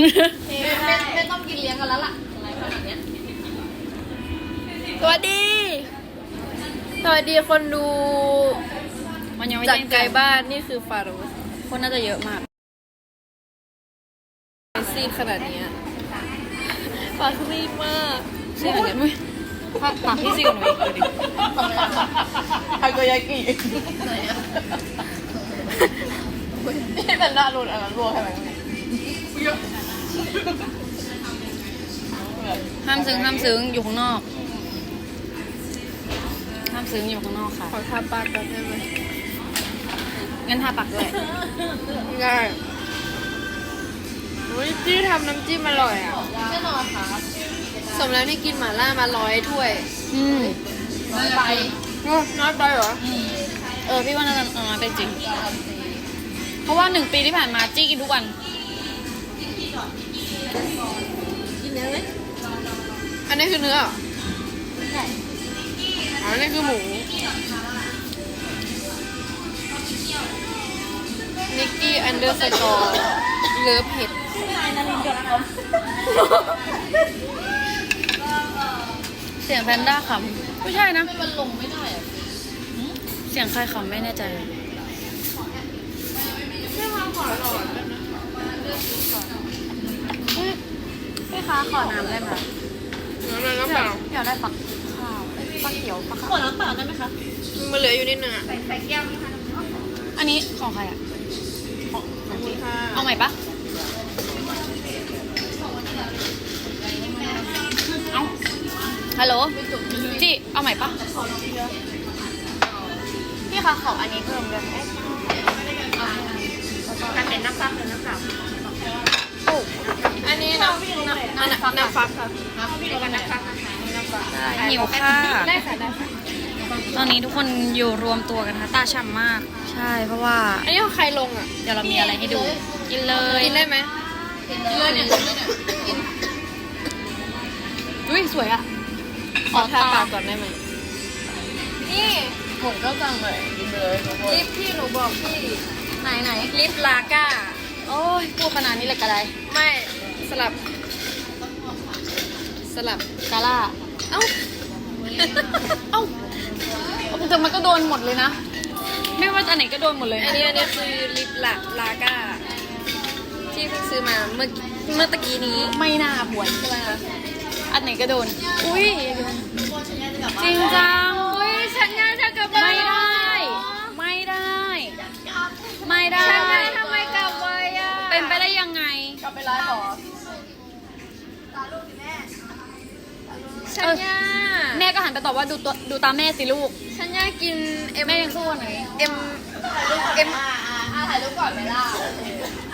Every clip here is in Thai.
ไม่ไม่ต้องกินเลี้ยงกันแล้วล่ะอะไรขนาดเนี้ยสวัสดี สวัสดีคนดูมันยังไม่จากแจ้งไกลเตือนบ้านนี่คือฟาโรสคนน่าจะเยอะมากซีดขนาดเนี้ยปากซีดมากเชื่อเนี่ย ปากปากที่สิวหนูอีกดูดิทาโกยากินี่เป็นหน้ารุนอันนั้นรัวใช่ไหม ห้ามซึ้งห้ามซึ้งอยู่ข้างนอก ห้ามซึ้งอยู่ข้างนอกค่ะ ขอทาปากก่อนได้ไหมงั้นทาปากด้วยได้อุ้ยที่ทำน้ำจิ้มอร่อยอะแน่นอนค่ะสมแล้วที่กินหม่าล่ามาร้อยถ้วย อืมไปโอ้น้อยไปเหรอ เออพี่ว่าน่าจะน้อยไปจริง เพราะว่าหนึ่งปีที่ผ่านมาจี้กินทุกวัน กินเนื้อไหมอันนี้คือเนื้อเหรอใช่อ๋ออันนี้คือหมู นิกกี้อันเดอร์สกอร์เลิฟเห็ดเสียงแพนด้าขำไม่ใช่นะ ไม่มันลงไม่ได้อะเสียงใครขำไม่แน่ใจ พี่คะขอน้ำได้ไหมน้ำมันน้ำเปล่าอยากได้ปักข้าวปักเขียวปักข้าวขวดน้ำเปล่าได้ไหมคะมันเหลืออยู่นิดนึงอะอันนี้ของใครอะขอบคุณค่ะเอาใหม่ปะเอาฮัลโหลจีเอาใหม่ปะพี่คะขออันนี้เพิ่มด้วยการเป็นน้ำซับหรือน้ำซับ อันนี้น้ำน้ำน้ำน้ำฟักค่ะพี่ดูกันนะคะหิวค่ะ ได้ค่ะได้ค่ะตอนนี้ทุกคนอยู่รวมตัวกันนะคะตาช่ำมาก ใช่เพราะว่า อันนี้ของใครลงอะ เดี๋ยวเรามีอะไรให้ดู กินเลย กินได้ไหมกินเลยเนี่ยกินเลยเนี่ยกินอุ้ยสวยอะ ขอทาปากก่อนได้ไหมนี่ผมก็สั่งเลยกินเลยทุกคนลิปที่หนูบอกพี่ ไหนไหนลิปลาก้า โอ้ยพูดขนาดนี้เลยกระไรไม่สลับ สลับกาล่า เอ้า เอ้าแต่มันก็โดนหมดเลยนะ ไม่ว่าจะไหนก็โดนหมดเลย อันนี้อันนี้คือลิปลาลาก้า ที่เพิ่งซื้อมาเมื่อเมื่อตะกี้นี้ไม่น่าผวนใช่ไหมคะอันไหนก็โดน อุ้ยจริงจังอุ้ยฉันยังจะกลับบ้านไม่ได้ ไม่ได้ ไม่ได้ กลับไปร้านหรอฉันยังแม่ก็หันไปตอบว่าดูตัวดูตามแม่สิลูก ฉันอยากกินเอ็มแม่ยังสู้ไหนเอ็มเอ็มอ่าอ่าถ่ายรูปก่อนไหมล่ะ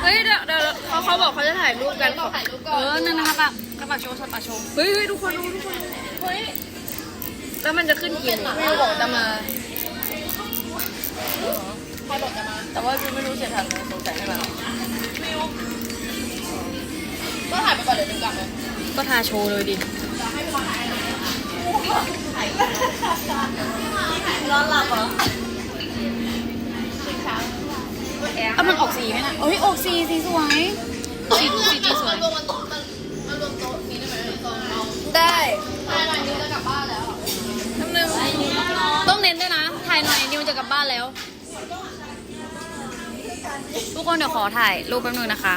เฮ้ยเดี๋ยวเดี๋ยวเขาเขาบอกเขาจะถ่ายรูปกันขอถ่ายรูปก่เออนอนั่นนะคะปะกระปากโชว์สปาโชว์เฮ้ยเฮ้ยทุกคนดูทุกคนดูเฮ้ย แล้วมันจะขึ้นกี่โมงวิวบอกจะมาใครบอกจะมา แต่ว่าวิวไม่รู้เสียทันสงสัยให้มาวิว ก็ถ่ายไปก่อนเดี๋ยวดึงกลับเลยก็ทาโชว์เลยดิร้อนหลับเหรอเอามันออกสีไหมนะเอ้ยออกสีสีสวยสีสีจีสวย มันรวมโต๊ะมันรวมโต๊ะนี้ได้ไหมโต๊ะเราได้ถ่ายหน่อยนิวจะกลับบ้านแล้วน้ำหนึ่งต้องเน้นด้วยนะ ถ่ายหน่อยนิวจะกลับบ้านแล้ว ทุกคนเดี๋ยวขอถ่ายรูปแป๊บนึงนะคะ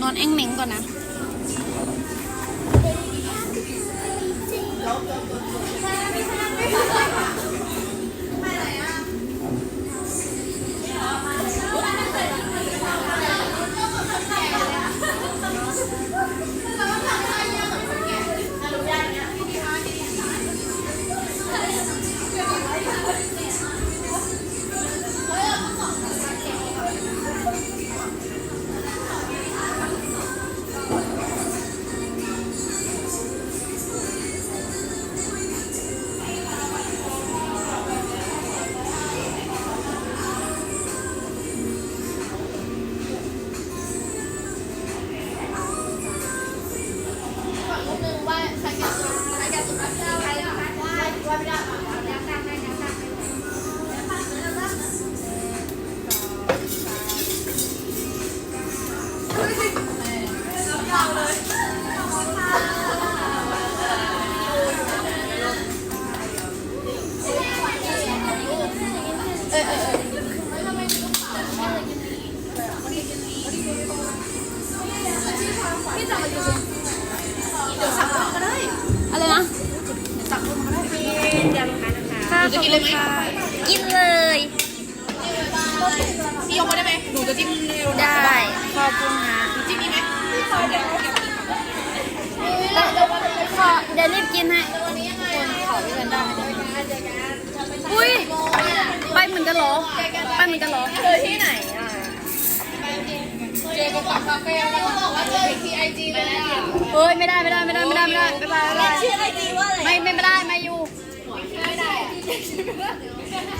นอนแองเหม็งก่อนนะ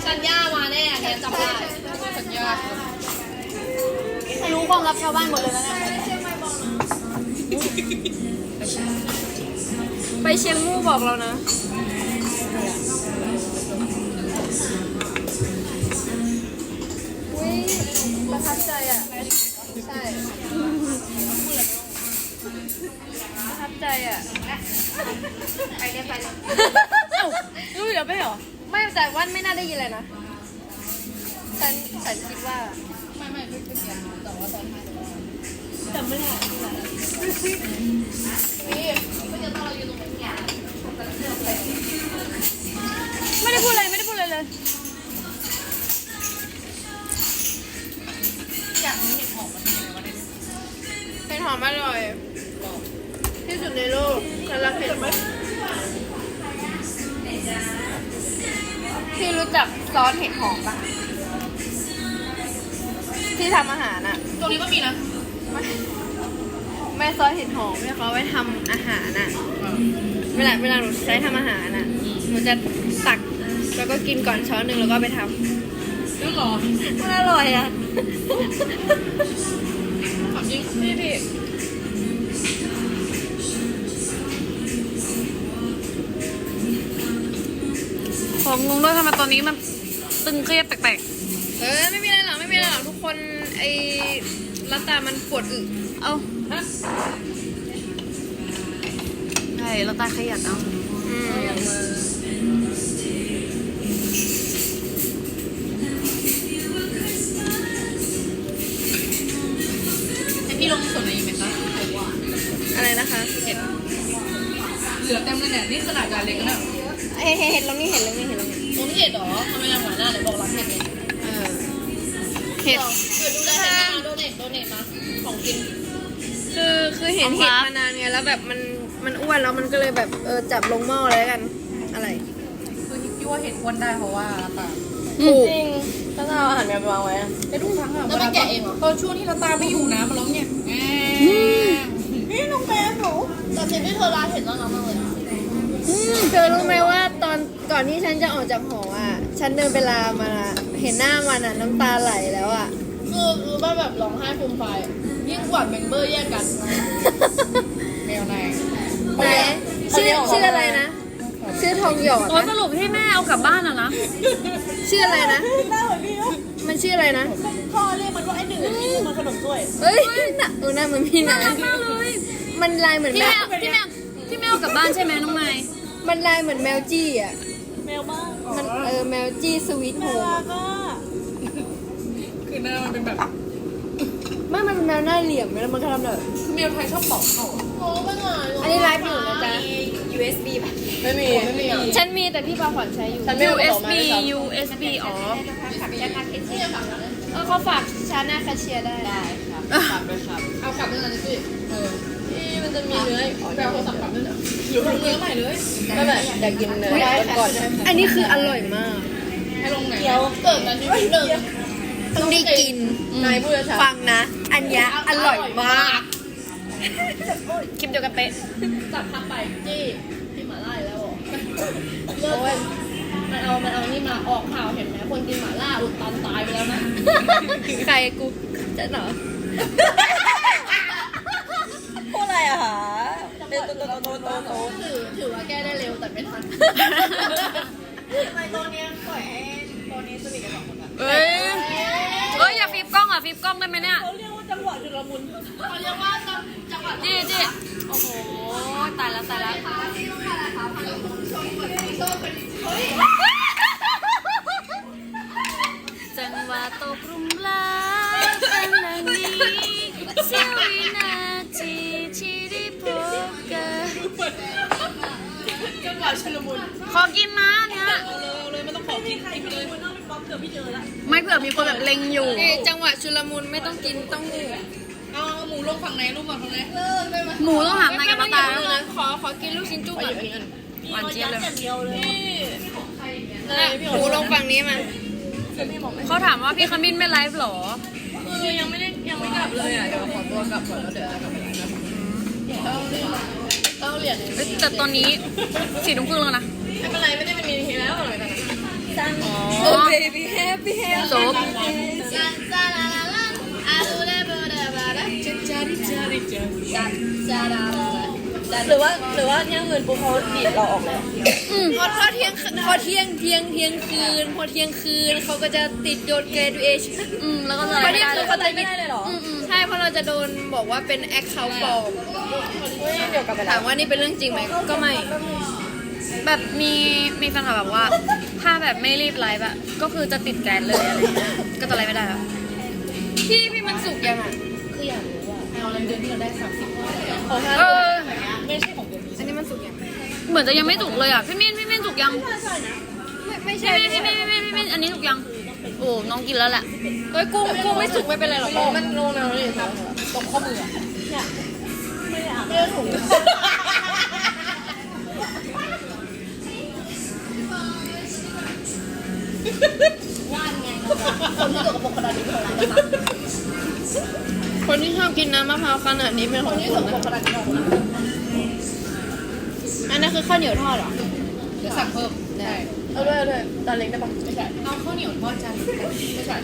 สัญญามาแน่เนี่ยจำได้สัญญารู้ความลับชาวบ้านหมดเลยนะเนี่ยไปเชียงมู่บอกเรานะอุ้ยประทับใจอะ ใช่ประทับใจอะ ไปได้ไปเลยเอ้ารู้เหรอไม่เหรอ ไม่แต่ว่าไม่น่าได้ยินเลยนะฉันฉันคิดว่า ไม่ไม่ไม่เกี่ยวแต่ว่าตอนท้ายจำไม่ได้นี่ก็จะต้องเราอยู่ตรงไหนเนี่ยไม่ได้พูดอะไรไม่ได้พูดอะไรเลยอย่างนี้เห็ดหอมมันเป็นยังไงวะเนี่ยเห็ดหอมอร่อยที่สุดในโลกฉันรักเห็ดหอม ที่รู้จักซอสเห็ดหอมปะที่ทำอาหารอะตรงนี้ก็มีนะแม่ซอสเห็ดหอมเนี่ยเขาเอาไว้ทำอาหารอะเวลาเวลาหนูใช้ทำอาหารอะหนูจะตักแล้วก็กินก่อนช้อนหนึ่งแล้วก็ไปทำเรื่องหรอมันอร่อยอะถามจริงพี่พี่ ผมงงด้วยทำไมตอนนี้มันตึงเครียดแปลกเออไม่มีอะไรหรอกไม่มีอะไรหรอกทุกคนไอ้ลัตตามันปวดอึๆ เอ้าใช่เราตาขยันเอาอืมให้พี่ลงส่วนไหนอีกไหมคะอะไรนะคะเห็ดเหลือเต็มเลยเนี่ยนี่ขนาดจานเล็กนะเห็นเห็นลงนี่เห็นลงนี่เห็นลงนี่ ผมเห็ดเหรอทำไมยังหวานหน้าเลยบอกรักเห็ดเลยเออเห็ดเกิดดูแลเห็ดมาโดเนทโดเนทมาของกินคือคือเห็นขอบคุณครับเห็ดมานานไงแล้วแบบมันมันอ้วนแล้วมันก็เลยแบบเออจับลงหม้อเลยแล้วกัน อะไรคือพี่ว่าเห็ดอ้วนได้เพราะว่าตาถูกจริงถ้าเอาอาหารแมวไปวางไว้อะแต่ทุกครั้งอะแล้วมันแกะเองเหรอตอนช่วงที่เราตาไม่อยู่นะมันร้องเนี่ยนี่น้องแมวหนูแต่เห็นที่เธอร้านเห็นน่ารักมากเลยเธอรู้ไหมว่าต อนก่อนที่ฉันจะออกจากหออะ ฉันเดินไปลามาอะเห็นหน้ามันอะน้ำตาไหลแล้วอะ คือคือบ้าแบบร้องไห้ฟูมไฟายยิ่งกว่าเมมเบอร์แยกกันแมวไหนไหนชื่อชื่ออะไรนะ ชื่อทองหยอดโอ้ยนะสรุปที่แม่เอากลับบ้านอะนะ ชื่ออะไรนะ หน้าเหมือนพี่วะมันชื่ออะไรนะ พ่อเรียกมันว่าไอ้หนึ่งที่มันขนมถ้วยเอ้ยน่ะเออหน้าเหมือนพี่นะน่ารักมากเลยมันลายเหมือนที่แมแม่วที่แม่ที่แม่เอากลับบ้านใช่ไหมน้องไม้มันลายเหมือนแมวจี้อะ แมวบ้างมันเออแมวจี้สวีทโฮมอะก็คือหน้ามันเป็นแบบไม่มันเป็นแมวหน้าเหลี่ยมแล้วมันก็ทำแบบคือแมวไทยชอบเป่าเขาโอ้เป็นไงอันนี้ไลฟ์อยู่นะจ๊ะ USB ป่ะ ไม่มีไม่มี ฉันมีแต่พี่ปาขวัญใช้อยู่ ฉันไม่เอาออก USB มาเลยครับ USB อ๋อเออเขาฝากชาหน้าคาเชียร์ได้ ได้ ครับกลับเลยครับเอากลับด้วยกันสิเออที่มันจะมีเนื้อแปลโทรศัพท์กลับด้วยเหรอหรือลงเนื้อใหม่เลยไม่ไม่อยากกินเนื้อก่อนๆอันนี้คืออร่อยมาก ให้ลงไหนเดี๋ยวเกิดกันนิดนึงต้องได้กินนายพูดช้าฟังนะ อันเนี้ยอร่อยมากคลิปเดียวกันเป๊ะจับพักไปจี้ที่หมาล่าแล้วเลิกมันเอา มันเอานี่มาออกข่าวเห็นไหมคนกินหมาล่าอุดตันตายไปแล้วนะใครกูจะเหรอ พูดอะไรอะคะเร็วโตโตโตโตโตถือถือว่าแก้ได้เร็วแต่ไม่ทันทำไมตัวเนี้ยปล่อยให้ตัวนี้สนิทกันสองคนอะเอ้ยเอ้ยอย่าฟิบกล้องอะฟิบกล้องได้ไหมเนี่ยเขาเรียกว่าจังหวะชุลมุนเขาเรียกว่าจังหวะจี้จี้โอ้โหตายแล้วตายแล้ว จังหวะชุลมุนขอกินนะเนี่ย เอาเลยเอาเลยไม่ต้องขอกินกินไปเลยมันต้องเป็นป๊อปเดี๋ยวพี่เจอละไม่เผื่อมีคนแบบเล็งอยู่ นี่จังหวะชุลมุนไม่ต้องกินต้องงูเอาหมูลงฝั่งไหนลูกฝั่งไหนหมูต้องหามนายกับปลาตาแล้วนะนะขอขอกินลูกชิ้นจุ้งก่อนหวานเจี๊ยบเลยหมูลงฝั่งนี้มาเขาถามว่าพี่ขมิ้นไม่ไลฟ์เหรอ คือยังไม่ได้ยังไม่กลับเลยอะเดี๋ยวขอตัวกลับก่อนแล้วเดี๋ยวกลับไปไลฟ์นะ ต้องเหรียญเอ้ยแต่ตอนนี้สี่ทุ่มครึ่งแล้วนะไม่เป็นไรไม่ได้เป็นมีทีแล้วอะไรกันนะโอ้เบบี้แฮปปี้แฮปจบหรือว่าหรือว่าเที่ยงคืนปุ๊บเขาดีดเราออกแล้วอืมพอพอเที่ยงพอเที่ยงเที่ยงเที่ยงคืน พอเที่ยงคืนเขาก็จะติดโดน graduation อืมแล้วก็จะพอไม่เที่ยงได้คืเลนยเขาจะไม่ได้เลยหรออืมอืมใช่ เพราะเราจะโดนบอกว่าเป็น account ปลอมเฮ้ยเดี๋ยวกลับไปถามว่านี่เป็นเรื่องจริงไหมก็ไม่ แบบมีมีแฟนคลับแบบว่า ถ้าแบบไม่รีบไลฟ์อะก็คือจะติดแกนเลยอะไรเงี้ยก็จะไลฟ์ไม่ได้แล้วพี่พี่มันสุกยังอะคืออยากรู้ว่าเอาเงินเดือนที่เราได้สามสิบขอห้าเออไม่ใช่ของเดือนนี้อันนี้มันสุกยังเหมือนจะยังไม่สุกเลยอะพี่มิ้นพี่มิ้นสุกยังไม่ไม่พี่ใช่มิ้นพี่มิ้นพี่มิ้นพี่มิ้นอันนี้สุกยัง โอ้น้องกินแล้วแหละเฮ้ยกุ้งกุ้งไม่สุกไม่เป็นไรหรอกมันโลนะเลยครับตกข้อมือเนี่ยไม่ได้ไม่ได้ถุงคนที่ชอบกินน้ำมะพร้าวขนาดนี้เป็นของคุณนะอันนั้นคือข้าวเหนียวทอดเหรอเดี๋ยวสั่งเพิ่มได้ เอาด้วยเอาด้วยจานเล็กได้ปะไม่ใช่เอาข้าวเหนียวทอดจานไม่ใช่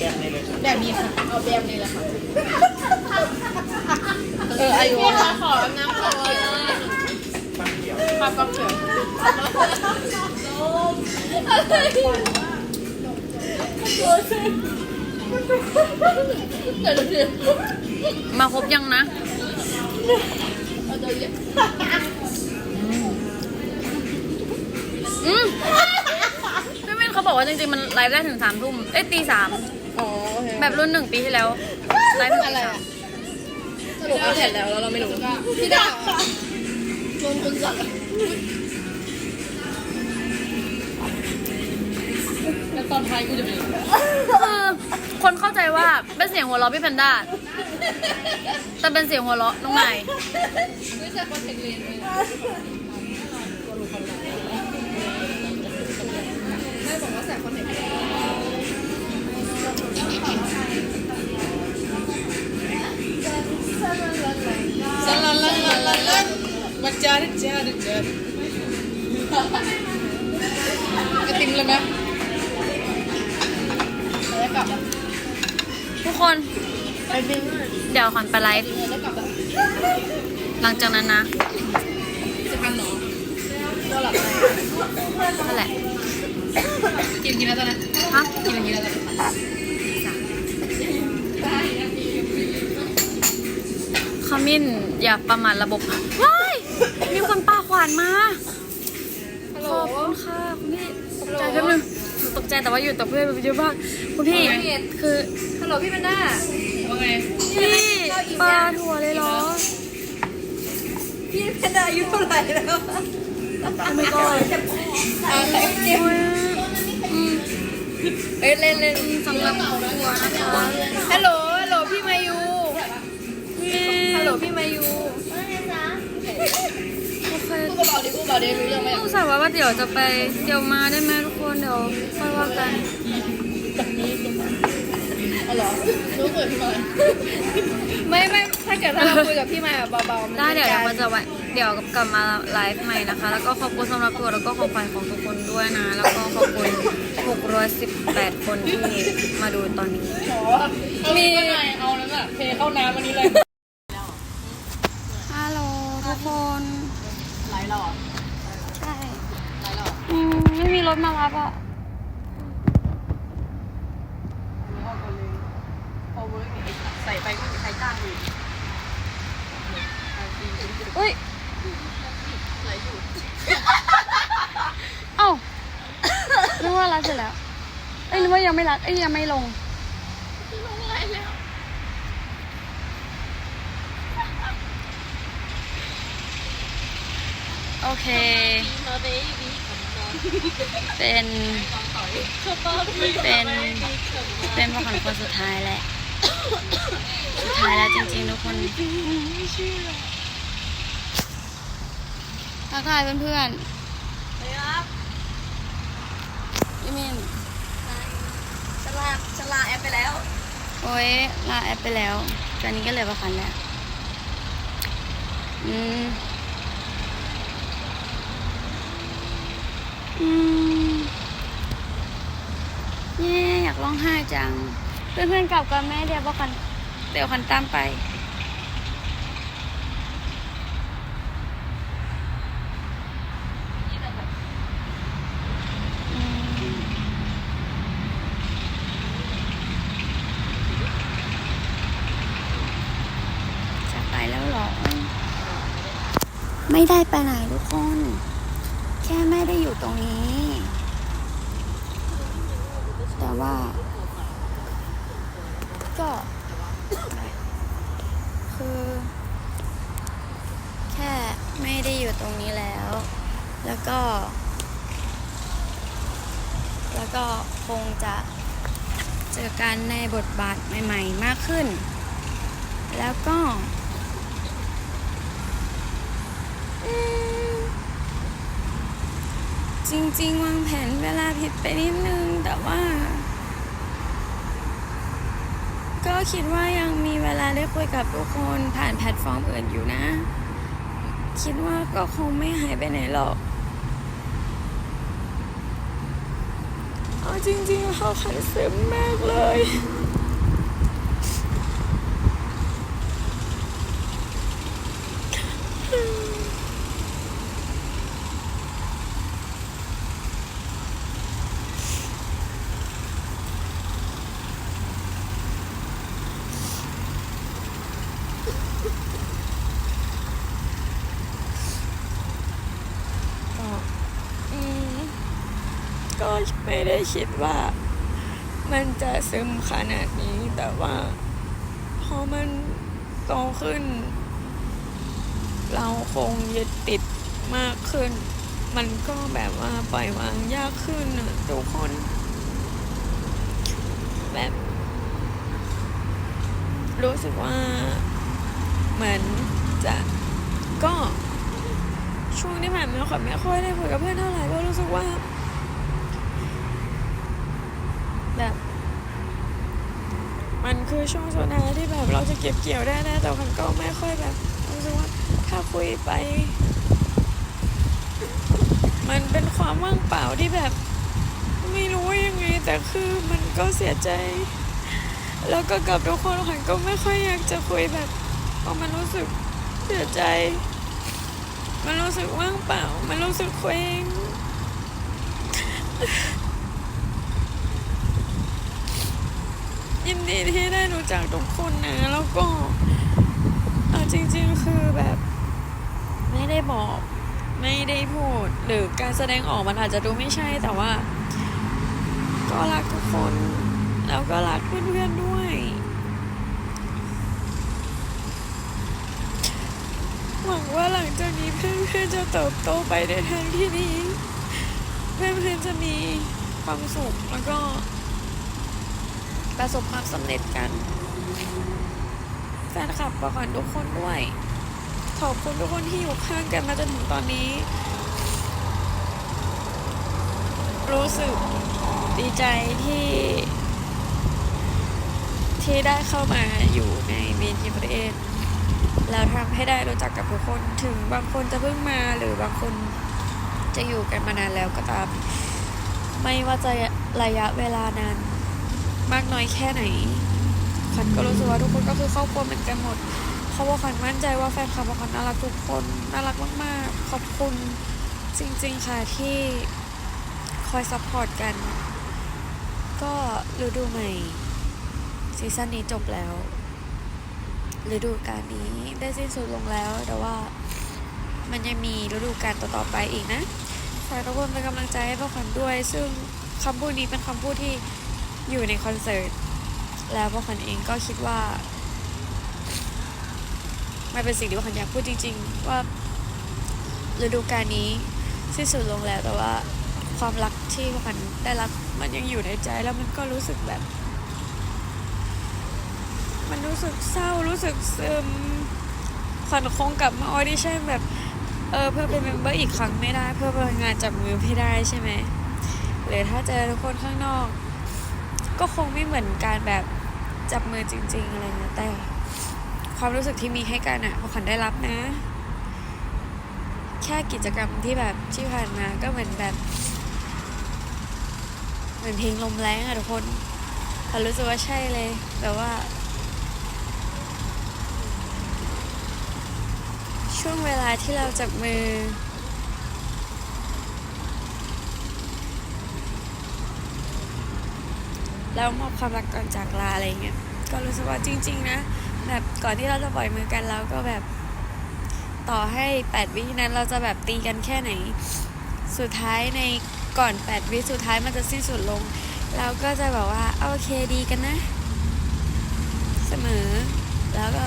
แบบนี้เลยแบบนี้ค่ะเอาแบบนี้เลยค่ะเอออายุพี่คะขอน้ำขอมาฟังเสียงเดี๋ยวเดี๋ยวมาครบยังนะ ว่าจริงๆมันไลฟ์ได้ถึงสามทุ่มเอ้ยตีสามอ๋อโอเคแบบรุ่นหนึ่งปีที่แล้วไลฟ์ถึงตีสามสรุปเอาแผ่นแล้วแล้วเราไม่รู้พี่ดาวลงคุณสั่งแล้วตอนท้ายกูจะเป็นคือคนเข้าใจว่าเป็นเสียงหัวเราะพี่แพนด้าแต่เป็นเสียงหัวเราะน้องนายไม่ใช่คอนแทคเลนส์เล สลันลันลันลันลันมาจาดิจาดิจ้าไอติมเลยไหมแล้วกลับทุกคนไอติมเดี๋ยวขวัญไปไลฟ์ แล้วกลับหลังจากนั้นนะ จะทันหรอตัวหลับในนั่นแหละ กินกินแล้วตอนนั้นฮะกินอย่างนี้แล้วตอนนั้น ขมิ้นอย่าประมาทระบบว้ายมีคนปาขวานมาฮัลโหลขอบคุณค่ะคุณพี่ตกใจแป๊บนึงหนูตกใจแต่ว่าอยู่กับเพื่อนเยอะมากคุณพี่คือฮัลโหลพี่แพนด้าว่าไงพี่ปลาถั่วเลยเหรอพี่แพนด้าอายุเท่าไหร่แล้วไม่ก็อ่าแต่เก็บอืมเอ้ยเล่นเล่นสำหรับถั่วนะคะฮัลโหล ดี๋ยวจะไปเดี๋ยวมาได้ไหมทุกคนเดี๋ยวค่อยว่ากันอ๋อเหรอรู้เปิดที่มาไม่ไม่ถ้าเกิดถ้าเราคุยกับพี่มาแบบเบาๆมันได้เดี๋ยวจะเดี๋ยวมันจะไว้เดี๋ยวกลับมาไลฟ์ใหม่นะคะ แล้วก็ขอบคุณสำหรับตัวแล้วก็ของขวัญของทุกคนด้วยนะ แล้วก็ขอบคุณ 618 คนที่มาดูตอนนี้ มี เอาแล้วน่ะเทเข้าน้ำอันนี้เลย รักอ่อรู้ว่าคนเลยพอเว้ไงใส่ไปก็มีใครจ้างอีกเฮ้ยสวยอยู่เอ้านึกว่ารักเสร็จแล้วเอ้ยนึกว่ายังไม่รักเอ้ยยังไม่ลง ลงไรแล้ว โอเค นเป็นเป็นพวกคนคนสุดท้ายแหละ สุดท้ายแล้วจริงๆทุกคนทักทายเพื่อนๆพี่มินฉลาดฉลาดแอปไปแล้ว โอ้ยลาแอปไปแล้วตอนนี้ก็เหลือประคันแล้ว อืม อืมเย่อยากร้องไห้จัง เพื่อนๆกลับกับแม่เดี๋ยวบอกคันเดี๋ยวคันตามไปอืมจะไปแล้วเหรอ ไม่ได้ไปไหนทุกคนแค่ไม่ได้อยู่ ตรงนี้ แต่ว่า ก็ คือ แค่ไม่ได้อยู่ตรงนี้แล้ว แล้วก็ แล้วก็คงจะเจอกันในบทบาทใหม่ ๆ มากขึ้น แล้วก็อืม จริง ๆ วางแผนเวลาผิดไปนิดนึง แต่ว่า ก็คิดว่ายังมีเวลาได้คุยกับทุกคนผ่านแพลตฟอร์มอื่นอยู่นะ คิดว่าก็คงไม่หายไปไหนหรอกเอาจริงๆเขาขันซึมมากเลย ก็อืม ก็ไม่ได้คิดว่า มันจะซึมขนาดนี้ แต่ว่าพอมันโตขึ้น เราคงยึดติดมากขึ้น มันก็แบบว่าปล่อยวางยากขึ้นอะทุกคน แบบ รู้สึกว่าเหมือนจะก็ช่วงที่ผ่านมาขวัญไม่ค่อยได้คุยกับเพื่อนเท่าไหร่เพราะรู้สึกว่า แบบ มัน คือช่วงสุดท้ายที่แบบเราจะเก็บเกี่ยวได้นะ แต่ขวัญก็ไม่ค่อยแบบรู้สึกว่าถ้าคุยไป มันเป็นความว่างเปล่าที่แบบ ไม่รู้ว่ายังไง แต่คือมันก็เสียใจ แล้วก็กับทุกคนขวัญก็ไม่ค่อยอยากจะคุยแบบเพราะมันรู้สึกเสียใจ มันรู้สึกว่างเปล่า มันรู้สึกเคว้ง ยิน ดีที่ได้รู้จักทุกคนนะ แล้วก็เอาจริง ๆ คือแบบ ไม่ได้บอกไม่ได้พูด หรือการแสดงออกมันอาจจะดูไม่ใช่แต่ว่า ก็รักทุกคน แล้วก็รักเพื่อนๆด้วย หวังว่าหลังจากนี้เพื่อนๆจะเติบโตไปในทางที่ดีเพื่อนๆจะมีความสุขแล้วก็ ประสบความสำเร็จกัน แฟนคลับประกันทุกคนด้วย ขอบคุณทุกคนที่อยู่ข้างกันมาจนถึงตอนนี้ รู้สึกดีใจที่ ที่ได้เข้ามาอยู่ในเมนทีประเทศแล้วทำให้ได้รู้จักกับทุกคนถึงบางคนจะเพิ่งมาหรือบางคนจะอยู่กันมานานแล้วก็ตาม ไม่ว่าจะระยะเวลานาน มากน้อยแค่ไหนขันก็รู้สึกว่าทุกคนก็คือครอบครัวเหมือนกันหมดเพราะว่าขันมั่นใจว่าแฟนคลับของขันน่ารักทุกคนน่ารักมากๆ ขอบคุณจริง ๆ ค่ะที่คอยซัพพอร์ตกัน ก็ฤดูใหม่ซีซั่นนี้จบแล้วฤดูกาลนี้ได้สิ้นสุดลงแล้ว แต่ว่ามันยังมีฤดูกาลต่อๆไปอีกนะฝากทุกคนเป็นกำลังใจให้พวกขวัญด้วย ซึ่งคำพูดนี้เป็นคำพูดที่ อยู่ในคอนเสิร์ต แล้วพวกขวัญเองก็คิดว่ามันเป็นสิ่งที่พวกขวัญอยากพูดจริง ๆ ว่าฤดูกาลนี้สิ้นสุดลงแล้วแต่ว่าความรักที่ขวัญได้รับมันยังอยู่ในใจแล้วมันก็รู้สึกแบบ มันรู้สึกเศร้ารู้สึกซึมขวัญคงกลับมาออดิชั่นแบบเออเพื่อเป็นเมมเบอร์อีกครั้งไม่ได้ เพื่อเป็นงานจับมือไม่ได้ใช่ไหมหรือถ้าเจอทุกคนข้างนอก ก็คงไม่เหมือนการแบบจับมือจริง ๆ อะไรเงี้ยแต่ ความรู้สึกที่มีให้กันอะพอขวัญได้รับนะ แค่กิจกรรมที่แบบที่ผ่านมาก็เหมือนแบบ เหมือนเพลงลมแรงอะทุกคนขวัญรู้สึกว่าใช่เลย แบบว่า ช่วงเวลาที่เราจับมือ แล้วมอบความรักก่อนจากลาอะไรเงี้ยก็รู้สึกว่าจริง ๆ นะ แบบก่อนที่เราจะปล่อยมือกันเราก็แบบต่อให้แปดวินั้นเราจะแบบตีกันแค่ไหน สุดท้ายในก่อนแปดวิสุดท้ายมันจะสิ้นสุดลง เราก็จะแบบว่าโอเคดีกันนะ เสมอแล้วก็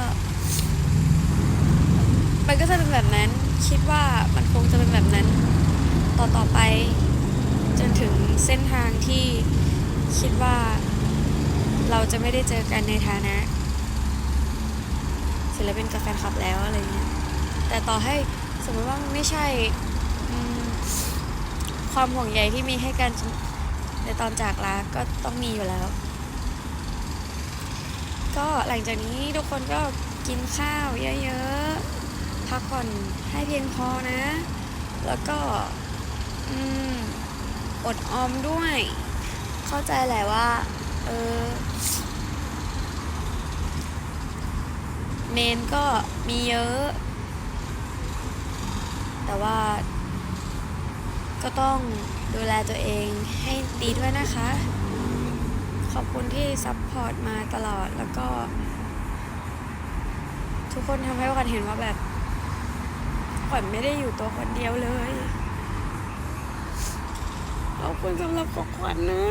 มันก็จะเป็นแบบนั้น คิดว่ามันคงจะเป็นแบบนั้น ต่อต่อไป จนถึงเส้นทางที่คิดว่า เราจะไม่ได้เจอกันในฐานะศิลปินกับแฟนคลับแล้วอะไรเงี้ยแต่ต่อให้สมมติว่าไม่ใช่ความห่วงใยที่มีให้กันในตอนจากลาก็ต้องมีอยู่แล้ว ก็หลังจากนี้ทุกคนก็กินข้าวเยอะๆ พักผ่อนให้เพียงพอนะ แล้วก็อดออมด้วย เข้าใจแหละว่า เออเมนก็มีเยอะ แต่ว่า ก็ต้องดูแลตัวเองให้ดีด้วยนะคะ ขอบคุณที่ซัพพอร์ตมาตลอดแล้วก็ ทุกคนทำให้วัญเห็นว่าแบบขวัญไม่ได้อยู่ตัวคนเดียวเลย ขอบคุณสำหรับของขวัญนะ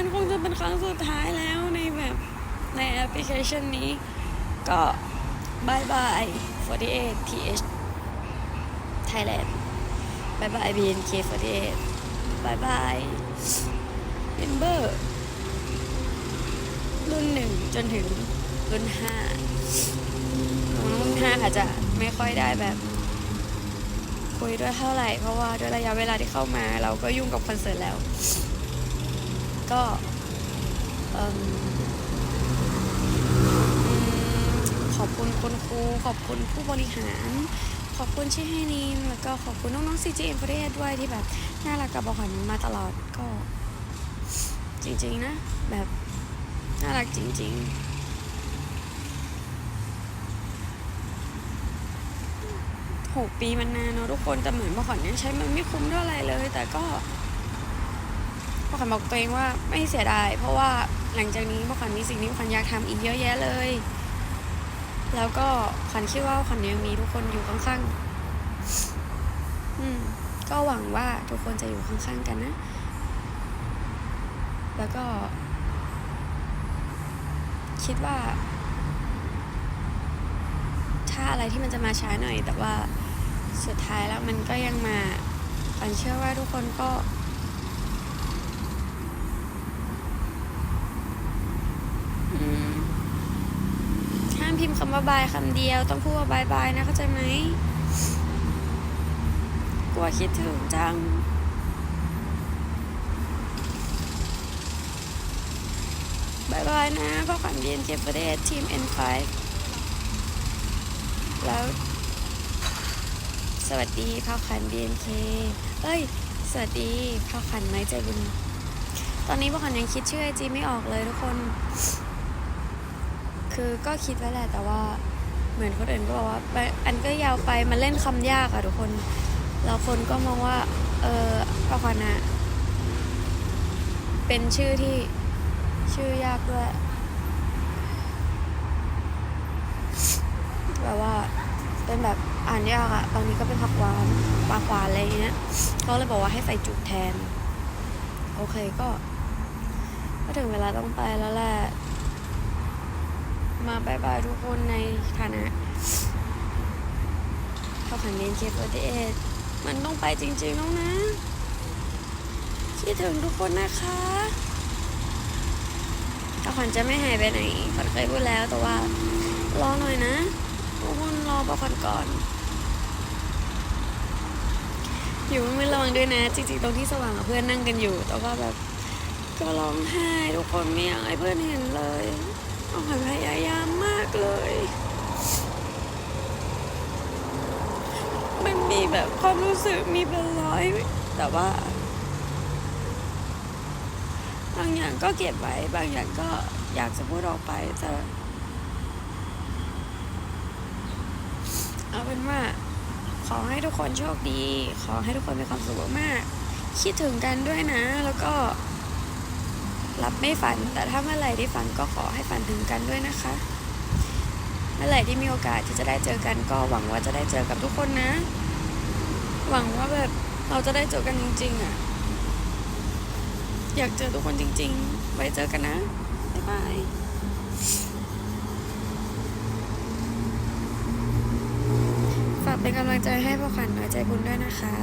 มันคงจะเป็นครั้งสุดท้ายแล้วในแบบในแอปพลิเคชันนี้ ก็บายบาย 48 th Thailand บายบาย BNK48 บายบาย Member รุ่นหนึ่งจนถึงรุ่นห้ารุ่นห้าอาจจะไม่ค่อยได้แบบ คุยด้วยเท่าไหร่ เพราะว่าด้วยระยะเวลาที่เข้ามา เราก็ยุ่งกับคอนเสิร์ตแล้ว ก็ขอบคุณคุณครู ขอบคุณผู้บริหาร ขอบคุณที่ให้นินแล้วก็ขอบคุณน้องๆ CGM ประเทศด้วยที่แบบน่ารักกับบอขวัญมาตลอดก็ จริงๆนะ แบบน่ารักจริงๆหกปีมันนานเนอะทุกคนแต่เหมือนบอขวัญยังใช้มันไม่คุ้มเท่าไหร่เลย แต่ก็ บอขวัญบอกตัวเองว่าไม่เสียดาย เพราะว่าหลังจากนี้บอขวัญมีสิ่งที่บอขวัญอยากทำอีกเยอะแยะเลย แล้วก็ขวัญคิดว่าขวัญยังมีทุกคนอยู่ข้างๆอืม ก็หวังว่าทุกคนจะอยู่ข้างๆกันนะ แล้วก็ คิดว่า ถ้าอะไรที่มันจะมาช้าหน่อย แต่ว่าสุดท้ายแล้วมันก็ยังมาปันเชื่อว่าทุกคนก็ อืมห้าม พิมพ์คำว่าบายคำเดียว ต้องพูดว่าบายบายนะเข้าใจไหมกลัวคิดถึงจังบายบายนะพ่อขวัญเรียนเจฟเฟอร์เดทีม N5 แล้ว สวัสดีพ่อขวัญ BNK เอ้ย สวัสดีพ่อขวัญไม้ใจบุญ ตอนนี้พ่อขวัญยังคิดชื่อไอจีไม่ออกเลยทุกคน คือก็คิดไว้แหละแต่ว่าเหมือนคนอื่นก็บอกว่าอันก็ยาวไปมันเล่นคำยากอะทุกคนแล้วคนก็มองว่า เออพ่อขวัญอะเป็นชื่อที่ชื่อยากด้วยแบบว่าเป็นแบบอ่านยากอะบางทีก็เป็นผักหวานปลาขวานอะไรอย่างเงี้ยเขาเลยบอกว่าให้ใส่จุกแทน โอเคก็ ก็ถึงเวลาต้องไปแล้วแหละ มาบายบายทุกคนในฐานะพอขันเรียนเคฟเอเอมันต้องไปจริงๆแล้วนะ คิดถึงทุกคนนะคะแต่ขวัญจะไม่หายไปไหนขวัญเคยพูดแล้วแต่ว่ารอหน่อยนะทุกคนรอประขวัญก่อนอยู่ไมือระวังด้วยนะ จริงๆตรงที่สว่างกับเพื่อนนั่งกันอยู่ แต่ว่าแบบก็ร้องไห้ทุกคนไม่อยากให้เพื่อนเห็นเลย เอาขวัญพยายามมากเลย มันมีแบบความรู้สึกมีเป็นร้อย แต่ว่าบางอย่างก็เก็บไว้ บางอย่างก็อยากจะพูดออกไปแต่เอาเป็นว่าขอให้ทุกคนโชคดี ขอให้ทุกคนมีความสุขมาก คิดถึงกันด้วยนะ แล้วก็ รับไม่ฝัน แต่ถ้าเมื่อไหร่ที่ฝันก็ขอให้ฝันถึงกันด้วยนะคะ เมื่อไหร่ที่มีโอกาสที่จะได้เจอกันก็หวังว่าจะได้เจอกับทุกคนนะ หวังว่าแบบเราจะได้เจอกันจริง ๆอะ อยากเจอทุกคนจริง ๆ ไว้เจอกันนะ บ๊ายบายฝากเป็นกำลังใจให้พวกขวัญน้อยใจบุญด้วยนะคะ